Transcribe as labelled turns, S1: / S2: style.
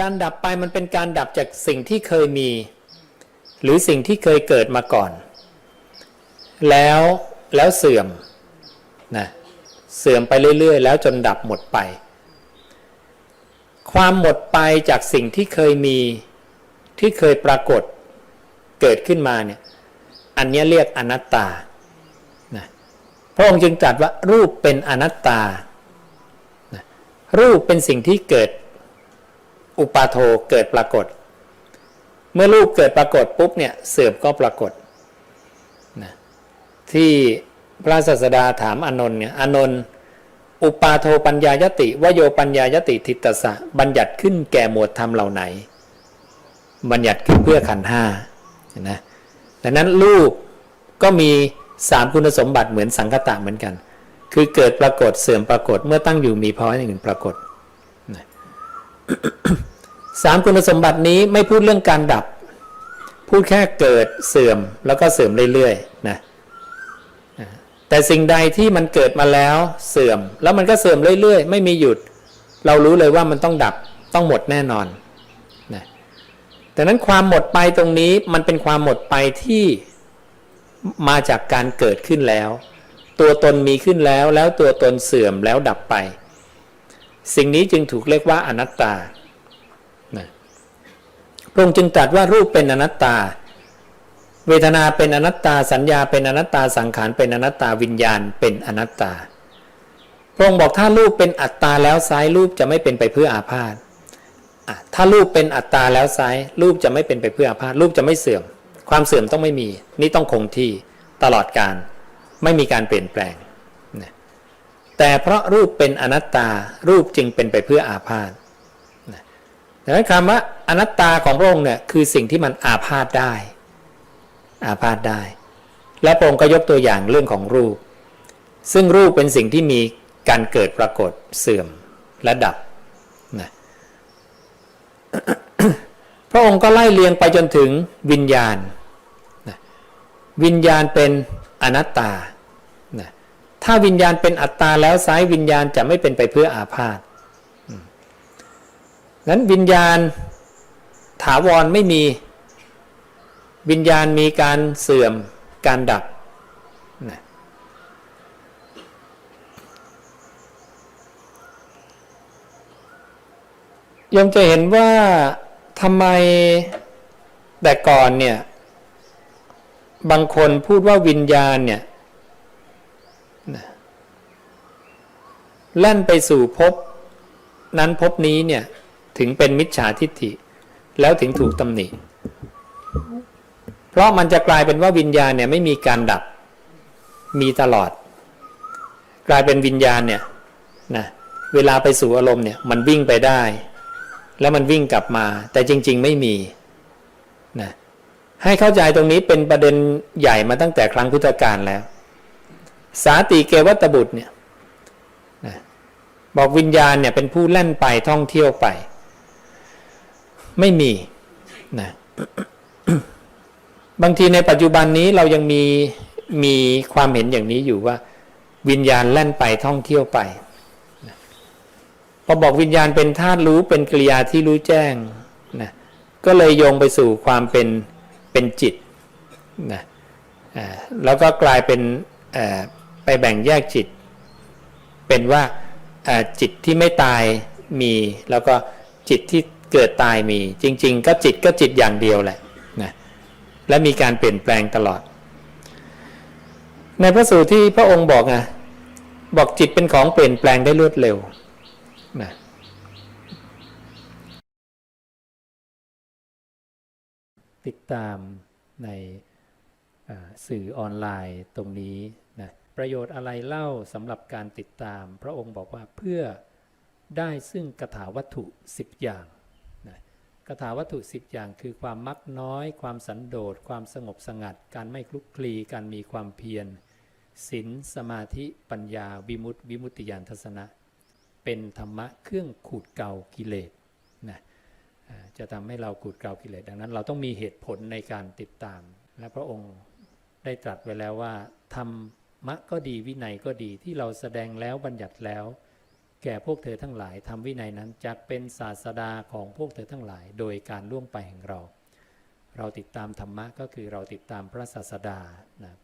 S1: การดับไปมันเป็นการดับจากสิ่งที่เคยมี หรือสิ่งที่เคยเกิดมาก่อน แล้วแล้วเสื่อมนะเสื่อมไปเรื่อยๆ แล้วจนดับหมดไป ความหมดไปจากสิ่งที่เคยมีที่เคยปรากฏเกิดขึ้นมาเนี่ยอันนี้เรียกอนัตตานะพระองค์จึงตรัสว่ารูปเป็นอนัตตานะรูปเป็นสิ่งที่เกิด อุปาโทเกิดปรากฏ เมื่อรูปเกิดปรากฏปุ๊บเนี่ยเสื่อมก็ปรากฏนะที่พระศาสดาถามอานนท์เนี่ยอานนท์อุปาโทปัญญายติวโยปัญญายติทิตตสะบัญญัติขึ้นแก่หมวดธรรมเหล่าไหน บัญญัติขึ้นเพื่อขันห้านะดังนั้นรูปก็มีสามคุณสมบัติเหมือนสังคตะเหมือนกัน คือเกิดปรากฏเสื่อมปรากฏเมื่อตั้งอยู่มีภาวะอย่างหนึ่งปรากฏ สามคุณสมบัตินี้ไม่พูดเรื่องการดับ พูดแค่เกิดเสื่อมแล้วก็เสื่อมเรื่อยๆนะแต่สิ่งใดที่มันเกิดมาแล้วเสื่อม แล้วมันก็เสื่อมเรื่อยๆ ไม่มีหยุด เรารู้เลยว่ามันต้องดับต้องหมดแน่นอนนะดังนั้นความหมดไปตรงนี้มันเป็นความหมดไปที่มาจากการเกิดขึ้นแล้ว ตัวตนมีขึ้นแล้วแล้วตัวตนเสื่อมแล้วดับไป สิ่งนี้จึงถูกเรียกว่าอนัตตาพระองค์จึงตรัสว่ารูปเป็นอนัตตา เวทนาเป็นอนัตตา สัญญาเป็นอนัตตา สังขารเป็นอนัตตา วิญญาณเป็นอนัตตา พระองค์บอกถ้ารูปเป็นอัตตาแล้วไซร้รูปจะไม่เป็นไปเพื่ออาพาธถ้ารูปเป็นอัตตาแล้วไซร้รูปจะไม่เป็นไปเพื่ออาพาธรูปจะไม่เสื่อม ความเสื่อมต้องไม่มี นี่ต้องคงที่ตลอดการ ไม่มีการเปลี่ยนแปลง แต่เพราะรูปเป็นอนัตตารูปจึงเป็นไปเพื่ออาพาธดังนั้นคำว่าอนัตตาของพระองค์เนี่ยคือสิ่งที่มันอาพาธได้ อาพาธได้ และพระองค์ก็ยกตัวอย่างเรื่องของรูป ซึ่งรูปเป็นสิ่งที่มีการเกิดปรากฏเสื่อมและดับนะพระองค์ก็ไล่เลียงไปจนถึงวิญญาณนะวิญญาณเป็นอนัตตานะ ถ้าวิญญาณเป็นอัตตาแล้วซ้ายวิญญาณจะไม่เป็นไปเพื่ออาพาธนั้นวิญญาณถาวรไม่มีวิญญาณมีการเสื่อมการดับนะยมจะเห็นว่าทำไมแต่ก่อนเนี่ย บางคนพูดว่าวิญญาณเนี่ย แล่นไปสู่ภพนั้นภพนี้เนี่ยถึงเป็นมิจฉาทิฏฐิ แล้วถึงถูกตำหนิ เพราะมันจะกลายเป็นว่าวิญญาณเนี่ยไม่มีการดับมีตลอด กลายเป็นวิญญาณเนี่ยนะเวลาไปสู่อารมณ์เนี่ยมันวิ่งไปได้ แล้วมันวิ่งกลับมา แต่จริง ๆ ไม่มีนะให้เข้าใจตรงนี้เป็นประเด็นใหญ่มาตั้งแต่ครั้งพุทธกาลแล้ว สาติเกวัตบุตรเนี่ยบอกวิญญาณเนี่ยเป็นผู้แล่นไปท่องเที่ยวไป ไม่มีนะบางทีในปัจจุบันนี้เรายังมีมีความเห็นอย่างนี้อยู่ว่า วิญญาณแล่นไปท่องเที่ยวไปพอบอกวิญญาณเป็นธาตุรู้เป็นกิริยาที่รู้แจ้งนะก็เลยโยงไปสู่ความเป็นเป็นจิตนะแล้วก็กลายเป็น ไปแบ่งแยกจิต เป็นว่าจิตที่ไม่ตายมีแล้วก็จิตที่เกิดตายมี จริง ๆ ก็จิตก็จิตอย่างเดียวแหละนะและมีการเปลี่ยนแปลงตลอด ในพระสูตรที่พระองค์บอกไงบอกจิตเป็นของเปลี่ยนแปลงได้รวดเร็วนะติดตามในสื่อออนไลน์ตรงนี้ ประโยชน์อะไรเล่าสำหรับการติดตาม พระองค์บอกว่าเพื่อได้ซึ่งกถาวัตถุ 10 อย่างนะคาถาวัตถุสิบอย่างคือความมักน้อย ความสันโดษ ความสงบสงัด การไม่คลุกคลี การมีความเพียรศีลสมาธิปัญญา วิมุตติวิมุตติญาณทัศนะ เป็นธรรมะเครื่องขูดเกลากิเลสนะจะทำให้เราขูดเกลากิเลสดังนั้น เราต้องมีเหตุผลในการติดตาม และพระองค์ได้ตรัสไว้แล้วว่าธรร มะก็ดีวินัยก็ดีที่เราแสดงแล้วบัญญัติแล้ว แก่พวกเธอทั้งหลายทำวินัยนั้นจะเป็นศาสดาของพวกเธอทั้งหลาย โดยการล่วงไปแห่งเรา เราติดตามธรรมะก็คือเราติดตามพระศาสดานะ